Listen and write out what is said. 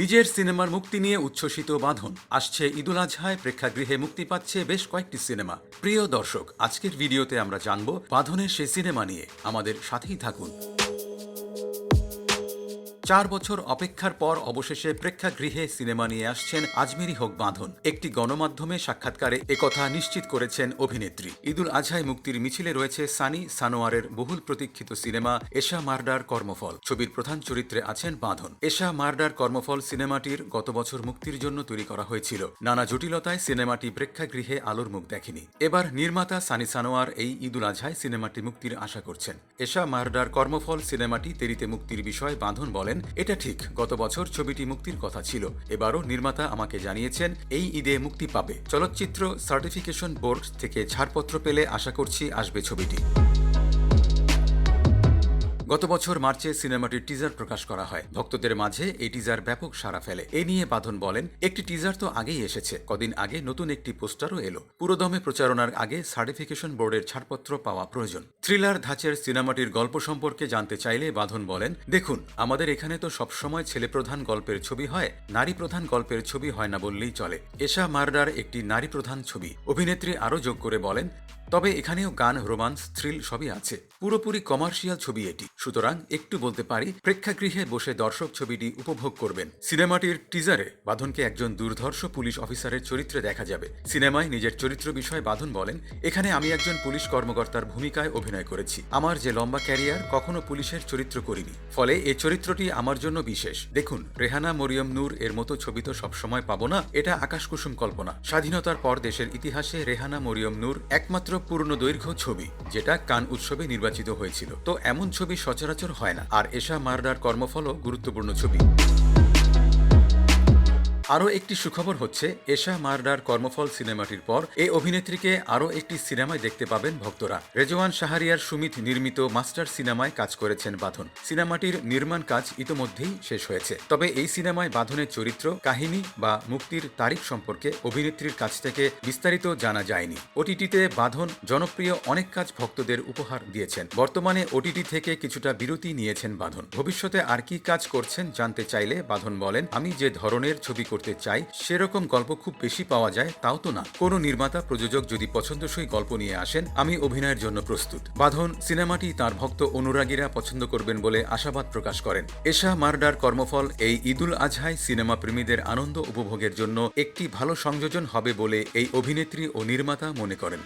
নিজের সিনেমার মুক্তি নিয়ে উচ্ছ্বসিত বাঁধন। আসছে ঈদুল আজহায়, প্রেক্ষাগৃহে মুক্তি পাচ্ছে বেশ কয়েকটি সিনেমা। প্রিয় দর্শক, আজকের ভিডিওতে আমরা জানব বাঁধনের সে সিনেমা নিয়ে। আমাদের সাথেই থাকুন। চার বছর অপেক্ষার পর অবশেষে প্রেক্ষাগৃহে সিনেমা নিয়ে আসছেন আজমেরি হোক বাঁধন। একটি গণমাধ্যমে সাক্ষাৎকারে একথা নিশ্চিত করেছেন অভিনেত্রী। ঈদুল আজহায় মুক্তির মিছিলে রয়েছে সানি সানোয়ারের বহুল প্রতীক্ষিত সিনেমা এশা মার্ডার কর্মফল। ছবির প্রধান চরিত্রে আছেন বাঁধন। এশা মার্ডার কর্মফল সিনেমাটির গত বছর মুক্তির জন্য তৈরি করা হয়েছিল। নানা জটিলতায় সিনেমাটি প্রেক্ষাগৃহে আলোর মুখ দেখেনি। এবার নির্মাতা সানি সানোয়ার এই ঈদুল আজহায় সিনেমাটি মুক্তির আশা করছেন। এশা মার্ডার কর্মফল সিনেমাটি তেরিতে মুক্তির বিষয়ে বাঁধন বলেন এটা ঠিক, গত বছর ছবিটি মুক্তির কথা ছিল। এবারও নির্মাতা আমাকে জানিয়েছেন, এই ঈদে মুক্তি পাবে। চলচ্চিত্র সার্টিফিকেশন বোর্ড থেকে ছাড়পত্র পেলে আশা করছি আসবে ছবিটি। গত বছর মার্চে সিনেমাটির টিজার প্রকাশ করা হয়। ভক্তদের মাঝে এই টিজার ব্যাপক সাড়া ফেলে। এ নিয়ে বাঁধন বলেন, একটি টিজার তো আগেই এসেছে। কদিন আগে নতুন একটি পোস্টারও এলো। পুরোদমে প্রচারণার আগে সার্টিফিকেশন বোর্ডের ছাড়পত্র পাওয়া প্রয়োজন। থ্রিলার ধাঁচের সিনেমাটির গল্প সম্পর্কে জানতে চাইলে বাঁধন বলেন, দেখুন, আমাদের এখানে তো সবসময় ছেলেপ্রধান গল্পের ছবি হয় নারী প্রধান গল্পের ছবি হয় না বললেই চলে। এশা মার্ডার একটি নারী প্রধান ছবি। অভিনেত্রী আরও যোগ করে বলেন তবে এখানেও গান, রোমান্স, থ্রিল সবই আছে। পুরোপুরি কমার্শিয়াল ছবি এটি। সুতরাং একটু বলতে পারি, প্রেক্ষাগৃহে বসে দর্শক ছবিটি উপভোগ করবেন। সিনেমাটির টিজারে বাঁধনকে একজন দুর্ধর্ষ পুলিশ অফিসারের চরিত্রে দেখা যাবে। সিনেমায় নিজের চরিত্র বিষয়ে বাঁধন বলেন, এখানে আমি একজন পুলিশ কর্মকর্তার ভূমিকায় অভিনয় করেছি। আমার যে লম্বা ক্যারিয়ার, কখনো পুলিশের চরিত্র করিনি। ফলে এই চরিত্রটি আমার জন্য বিশেষ। দেখুন, রেহানা মরিয়ম নূর এর মতো ছবি তো সবসময় পাবো না, এটা আকাশকুসুম কল্পনা। স্বাধীনতার পর দেশের ইতিহাসে রেহানা মরিয়ম নূর একমাত্র পূর্ণ দৈর্ঘ্য ছবি, যেটা কান উৎসবে নির্বাচিত হয়েছিল। তো এমন ছবি সচরাচর হয় না। আর এশা মার্ডার কর্মফলও গুরুত্বপূর্ণ ছবি। আরও একটি সুখবর হচ্ছে, এশা মার্ডার কর্মফল সিনেমাটির পর এই অভিনেত্রীকে আরও একটি সিনেমায় দেখতে পাবেন ভক্তরা। রেজওয়ান শাহরিয়ার সুমিত নির্মিত মাস্টার সিনেমায় কাজ করেছেন বাঁধন। সিনেমাটির নির্মাণ কাজ ইতোমধ্যেই শেষ হয়েছে। তবে এই সিনেমায় বাঁধনের চরিত্র, কাহিনী বা মুক্তির তারিখ সম্পর্কে অভিনেত্রীর কাছ থেকে বিস্তারিত জানা যায়নি। ওটিটিতে বাঁধন জনপ্রিয় অনেক কাজ ভক্তদের উপহার দিয়েছেন। বর্তমানে ওটিটি থেকে কিছুটা বিরতি নিয়েছেন বাঁধন। ভবিষ্যতে আর কি কাজ করছেন জানতে চাইলে বাঁধন বলেন, আমি যে ধরনের ছবি করতে চাই, সেরকম গল্প খুব বেশি পাওয়া যায়, তাও তো না। কোনো নির্মাতা, প্রযোজক যদি পছন্দসই গল্প নিয়ে আসেন, আমি অভিনয়ের জন্য প্রস্তুত। বাঁধন সিনেমাটি তার ভক্ত অনুরাগীরা পছন্দ করবেন বলে আশাবাদ প্রকাশ করেন। এশা মার্ডার কর্মফল এই ঈদুল আজহায় সিনেমা প্রেমীদের আনন্দ উপভোগের জন্য একটি ভালো সংযোজন হবে বলে এই অভিনেত্রী ও নির্মাতা মনে করেন।